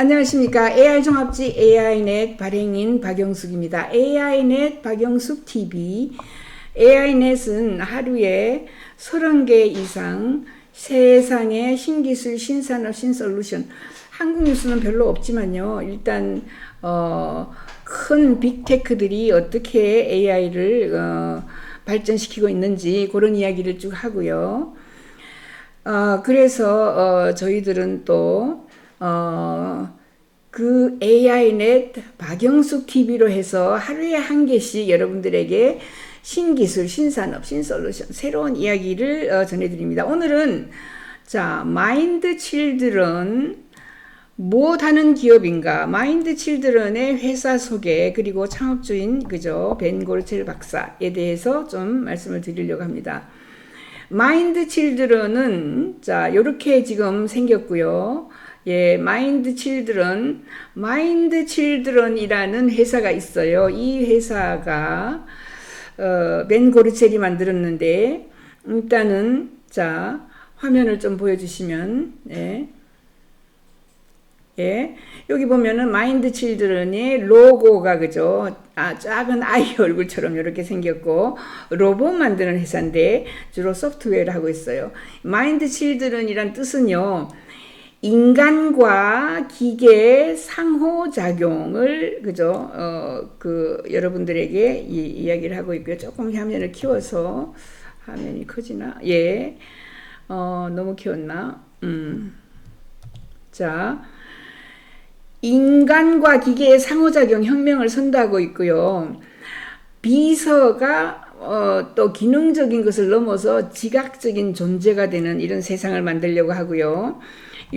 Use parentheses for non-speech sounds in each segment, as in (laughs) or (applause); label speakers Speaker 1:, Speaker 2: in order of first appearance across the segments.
Speaker 1: 안녕하십니까. AI 종합지 AI넷 발행인 박영숙입니다. AI넷 박영숙 TV. AI넷은 하루에 30개 이상 세상의 신기술, 신산업, 신솔루션. 한국 뉴스는 별로 없지만요. 일단, 어, 큰 빅테크들이 어떻게 AI를, 어, 발전시키고 있는지 그런 이야기를 쭉 하고요. 어, 그래서, 어, 저희들은 또, 어, 그 AI넷 박영숙 TV로 해서 하루에 한 개씩 여러분들에게 신기술, 신산업, 신솔루션, 새로운 이야기를 어, 전해드립니다. 오늘은 자, 마인드 칠드런 무엇하는 기업인가? 마인드 칠드런의 회사 소개 그리고 창업주인 그죠 벤 고르첼 박사에 대해서 좀 말씀을 드리려고 합니다. 마인드 칠드런은 자 이렇게 지금 생겼고요. 예, 마인드 칠드런, 마인드 칠드런이라는 회사가 있어요. 이 회사가 어, 벤 고르첼이 만들었는데 일단은 자 화면을 좀 보여주시면 예. 예. 여기 보면은 마인드 칠드런의 로고가 그죠? 아, 작은 아이 (laughs) 얼굴처럼 이렇게 생겼고 로봇 만드는 회사인데 주로 소프트웨어를 하고 있어요. 마인드 칠드런이란 뜻은요. 인간과 기계의 상호작용을 그죠? 어 그 여러분들에게 이, 이야기를 하고 있고요. 조금 화면을 키워서 화면이 커지나? 예 어 너무 키웠나? 음자. 인간과 기계의 상호작용 혁명을 선도하고 있고요. 비서가 어, 또 기능적인 것을 넘어서 지각적인 존재가 되는 이런 세상을 만들려고 하고요.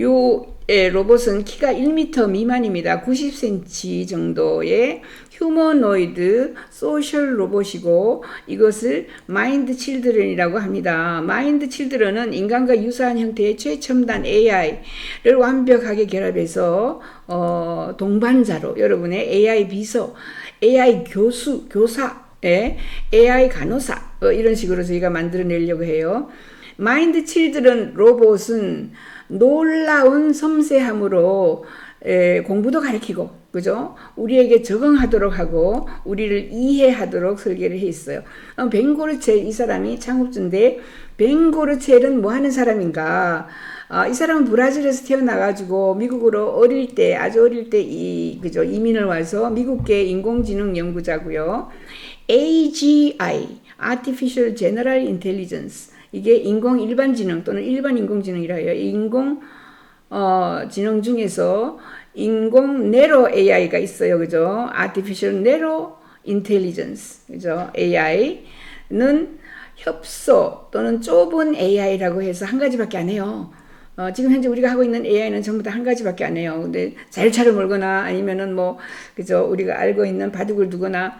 Speaker 1: 요 예, 로봇은 키가 1m 미만입니다. 90cm 정도의 휴머노이드 소셜 로봇이고 이것을 마인드 칠드런이라고 합니다. 마인드 칠드런은 인간과 유사한 형태의 최첨단 AI를 완벽하게 결합해서 어, 동반자로 여러분의 AI 비서, AI 교수, 교사, 예, AI 간호사 어, 이런 식으로 저희가 만들어내려고 해요. 마인드 칠드런 로봇은 놀라운 섬세함으로 에, 공부도 가르치고 그죠? 우리에게 적응하도록 하고 우리를 이해하도록 설계를 해 있어요. 어, 벵고르첼 이 사람이 창업주인데 벵고르첼은 뭐 하는 사람인가? 어, 이 사람은 브라질에서 태어나가지고 미국으로 어릴 때 아주 어릴 때 이 그죠 이민을 와서 미국계 인공지능 연구자고요. AGI Artificial General Intelligence 이게 인공 일반지능 또는 일반 인공지능이라 해요. 인공 어, 지능 중에서 인공 네로 AI가 있어요. 그죠? Artificial Narrow Intelligence. 그죠? AI는 협소 또는 좁은 AI라고 해서 한 가지밖에 안 해요. 어, 지금 현재 우리가 하고 있는 AI는 전부 다 한 가지밖에 안 해요. 근데 자율차를 몰거나 아니면은 뭐, 그죠? 우리가 알고 있는 바둑을 두거나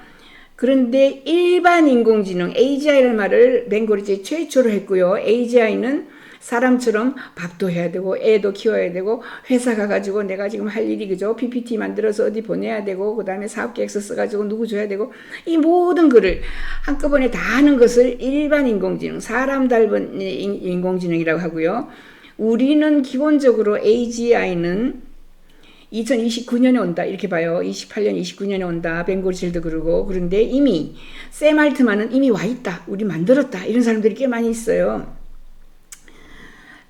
Speaker 1: 그런데 일반 인공지능 AGI라는 말을 벵고리지 최초로 했고요. AGI는 사람처럼 밥도 해야 되고 애도 키워야 되고 회사 가가지고 내가 지금 할 일이 그죠 PPT 만들어서 어디 보내야 되고 그 다음에 사업 계획서 써가지고 누구 줘야 되고 이 모든 거를 한꺼번에 다 하는 것을 일반 인공지능 사람 닮은 인공지능이라고 하고요. 우리는 기본적으로 AGI는 2029년에 온다 이렇게 봐요. 28년, 29년에 온다. 벵골실도 그러고 그런데 이미 샘 알트만은 이미 와 있다. 우리 만들었다. 이런 사람들이 꽤 많이 있어요.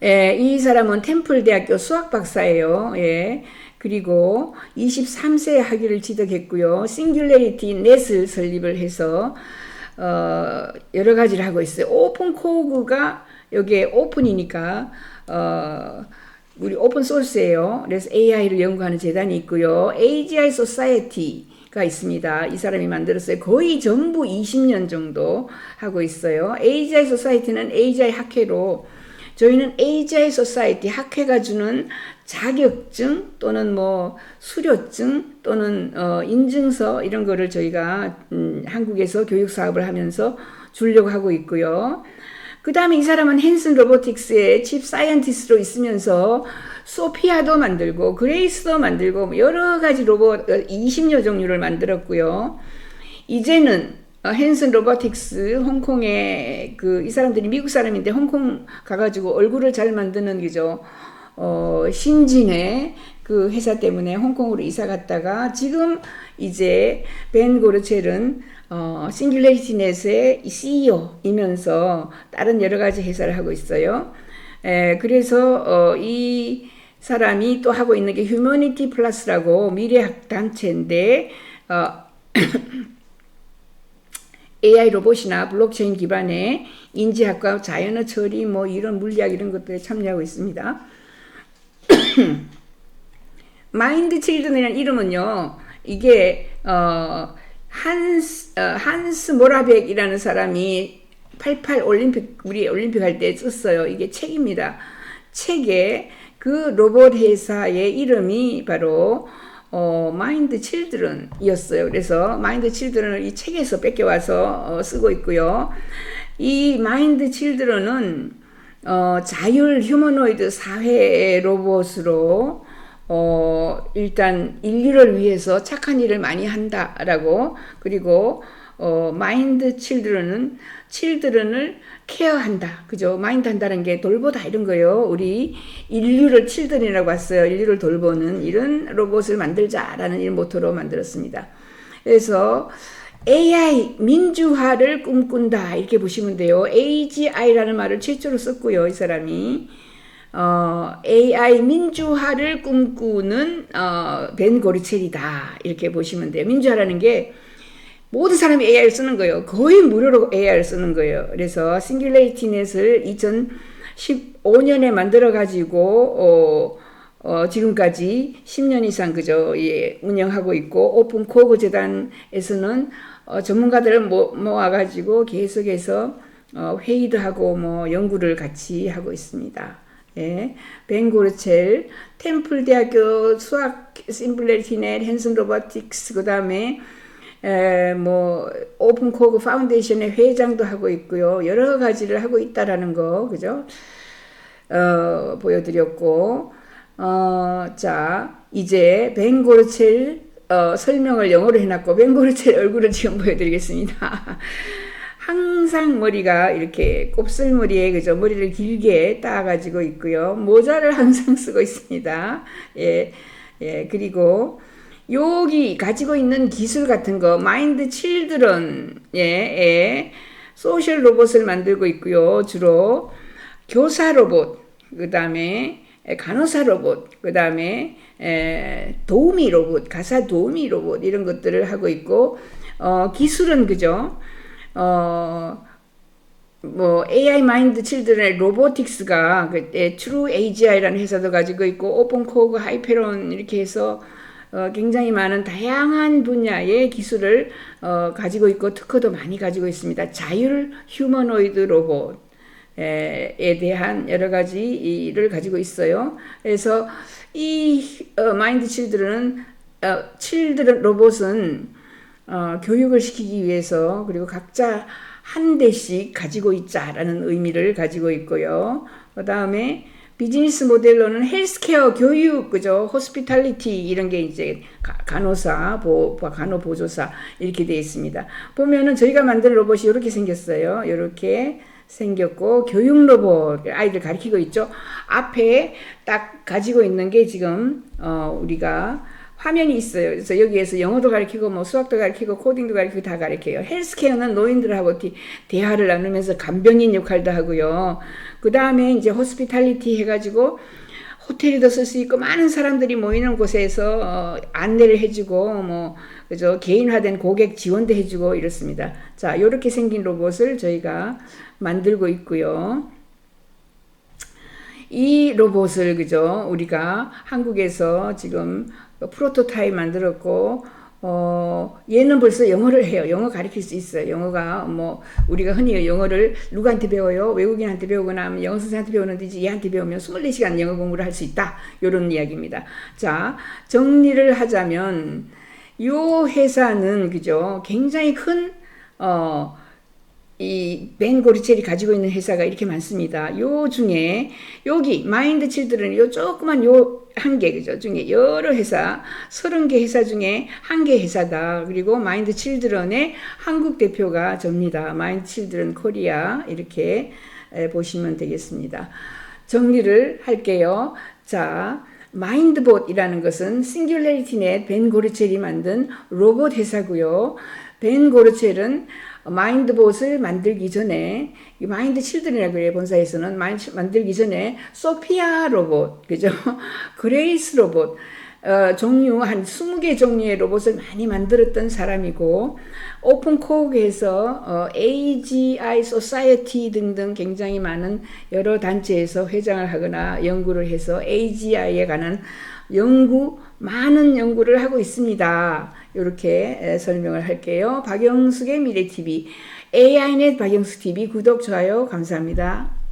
Speaker 1: 예, 이 사람은 템플 대학교 수학 박사예요. 예. 그리고 23세에 학위를 취득했고요. 싱귤레리티 넷을 설립을 해서 어, 여러 가지를 하고 있어요. 오픈 코그가 여기에 오픈이니까 어, 우리 오픈 소스예요. 그래서 AI를 연구하는 재단이 있고요. AGI 소사이어티가 있습니다. 이 사람이 만들었어요. 거의 전부 20년 정도 하고 있어요. AGI 소사이어티는 AGI 학회로 저희는 AGI 소사이어티 학회가 주는 자격증 또는 뭐 수료증 또는 어 인증서 이런 거를 저희가 음 한국에서 교육 사업을 하면서 주려고 하고 있고요. 그 다음에 이 사람은 헨슨 로보틱스의 칩 사이언티스트로 있으면서 소피아도 만들고 그레이스도 만들고 뭐 여러 가지 로봇 20여 어, 종류를 만들었고요. 이제는 헨슨 로보틱스 홍콩에 그 이 사람들이 미국 사람인데 홍콩 가가지고 얼굴을 잘 만드는 기죠. 어, 신진의 그 회사 때문에 홍콩으로 이사 갔다가 지금 이제 벤 고르첼은 어, 싱귤레이티 넷의 CEO이면서 다른 여러 가지 회사를 하고 있어요. 에, 그래서 어, 이 사람이 또 하고 있는 게 휴머니티 플러스라고 미래학 단체인데 어, (coughs) AI 로봇이나 블록체인 기반의 인지학과 자연어 처리 뭐 이런 물리학 이런 것들에 참여하고 있습니다. (coughs) 마인드 칠드이라는 이름은요. 이게 어 한스 어, 한스 모라백이라는 사람이 88 올림픽 우리 올림픽 할 때 썼어요. 이게 책입니다. 책에 그 로봇 회사의 이름이 바로 어, 마인드 칠드런이었어요. 그래서 마인드 칠드런을 이 책에서 뺏겨와서 어, 쓰고 있고요. 이 마인드 칠드런은 어, 자율 휴머노이드 사회 로봇으로 어, 일단 인류를 위해서 착한 일을 많이 한다라고 그리고 어, 마인드 칠드런은 칠드런을 케어한다. 그죠? 마인드 한다는 게 돌보다 이런 거예요. 우리 인류를 칠드런이라고 했어요. 인류를 돌보는 이런 로봇을 만들자라는 이 모토로 만들었습니다. 그래서 AI 민주화를 꿈꾼다. 이렇게 보시면 돼요. AGI라는 말을 최초로 썼고요. 이 사람이. 어, AI 민주화를 꿈꾸는 어, 벤 고르첼이다 이렇게 보시면 돼요. 민주화라는 게 모든 사람이 AI를 쓰는 거예요. 거의 무료로 AI를 쓰는 거예요. 그래서 싱귤레이티넷을 2015년에 만들어 가지고 어, 어, 지금까지 10년 이상 그저 예, 운영하고 있고 오픈 코그 재단에서는 어, 전문가들을 모, 모아가지고 계속해서 어, 회의도 하고 뭐 연구를 같이 하고 있습니다. 예, 벤고르첼, 템플 대학교 수학 심플레티넷, 헨슨 로보틱스 그 다음에 뭐 오픈 코그 파운데이션의 회장도 하고 있고요. 여러 가지를 하고 있다라는 거 그죠? 어, 보여드렸고 어, 자 이제 벤고르첼 어, 설명을 영어로 해놨고 벤고르첼 얼굴을 지금 보여드리겠습니다. (laughs) 항상 머리가 이렇게 곱슬머리에 그죠? 머리를 길게 따가지고 있고요. 모자를 항상 쓰고 있습니다. 예, 예. 그리고 여기 가지고 있는 기술 같은 거 마인드 칠드런 예, 예. 소셜 로봇을 만들고 있고요. 주로 교사 로봇 그 다음에 간호사 로봇 그 다음에 도우미 로봇 가사 도우미 로봇 이런 것들을 하고 있고 어, 기술은 그죠 어, 뭐 AI 마인드 칠드런의 로보틱스가 그때 트루 AGI라는 회사도 가지고 있고 오픈 코그 하이페론 이렇게 해서 어, 굉장히 많은 다양한 분야의 기술을 어, 가지고 있고 특허도 많이 가지고 있습니다. 자율 휴머노이드 로봇 에 대한 여러 가지 일을 가지고 있어요. 그래서 이 어, 마인드 칠드런은 어, 칠드런 로봇은 어, 교육을 시키기 위해서 그리고 각자 한 대씩 가지고 있자라는 의미를 가지고 있고요. 그 다음에 비즈니스 모델로는 헬스케어, 교육, 그죠? 호스피탈리티 이런 게 이제 간호사, 보, 간호 보조사 이렇게 되어 있습니다. 보면은 저희가 만든 로봇이 이렇게 생겼어요. 이렇게 생겼고 교육 로봇 아이들 가르치고 있죠. 앞에 딱 가지고 있는 게 지금 어 우리가 화면이 있어요. 그래서 여기에서 영어도 가르치고 뭐 수학도 가르치고 코딩도 가르치고 다 가르쳐요. 헬스케어는 노인들하고 대화를 나누면서 간병인 역할도 하고요. 그 다음에 이제 호스피탈리티 해가지고 호텔에도 쓸 수 있고 많은 사람들이 모이는 곳에서 어, 안내를 해주고 뭐 그죠 개인화된 고객 지원도 해주고 이렇습니다. 자 이렇게 생긴 로봇을 저희가 만들고 있고요. 이 로봇을 그죠 우리가 한국에서 지금 프로토타입 만들었고 어, 얘는 벌써 영어를 해요. 영어 가르칠 수 있어요. 영어가 뭐 우리가 흔히 영어를 누구한테 배워요? 외국인한테 배우거나 하면 영어 선생한테 배우는데 이제 얘한테 배우면 24시간 영어 공부를 할 수 있다. 요런 이야기입니다. 자, 정리를 하자면 요 회사는 그죠? 굉장히 큰 어, 이 벤고리첼이 가지고 있는 회사가 이렇게 많습니다. 요 중에 여기 마인드 칠드런 요 조그만 요 한 개 그죠 중에 여러 회사 서른 개 회사 중에 한 개 회사다. 그리고 마인드 칠드런의 한국 대표가 접니다. 마인드 칠드런 코리아 이렇게 보시면 되겠습니다. 정리를 할게요. 자, 마인드봇이라는 것은 싱귤레리티넷 벤 고르첼이 만든 로봇 회사고요. 벤 고르첼은 마인드봇을 만들기 전에 이 마인드 칠드이라고 해요. 본사에서는 마인드 만들기 전에 소피아 로봇, 그죠? (laughs) 그레이스 로봇 어, 종류 한 20개 종류의 로봇을 많이 만들었던 사람이고 오픈 코그에서 어, AGI 소사이어티 등등 굉장히 많은 여러 단체에서 회장을 하거나 연구를 해서 AGI에 관한 연구 많은 연구를 하고 있습니다. 이렇게 에, 설명을 할게요. 박영숙의 미래 TV AI넷 박영숙 TV 구독 좋아요 감사합니다.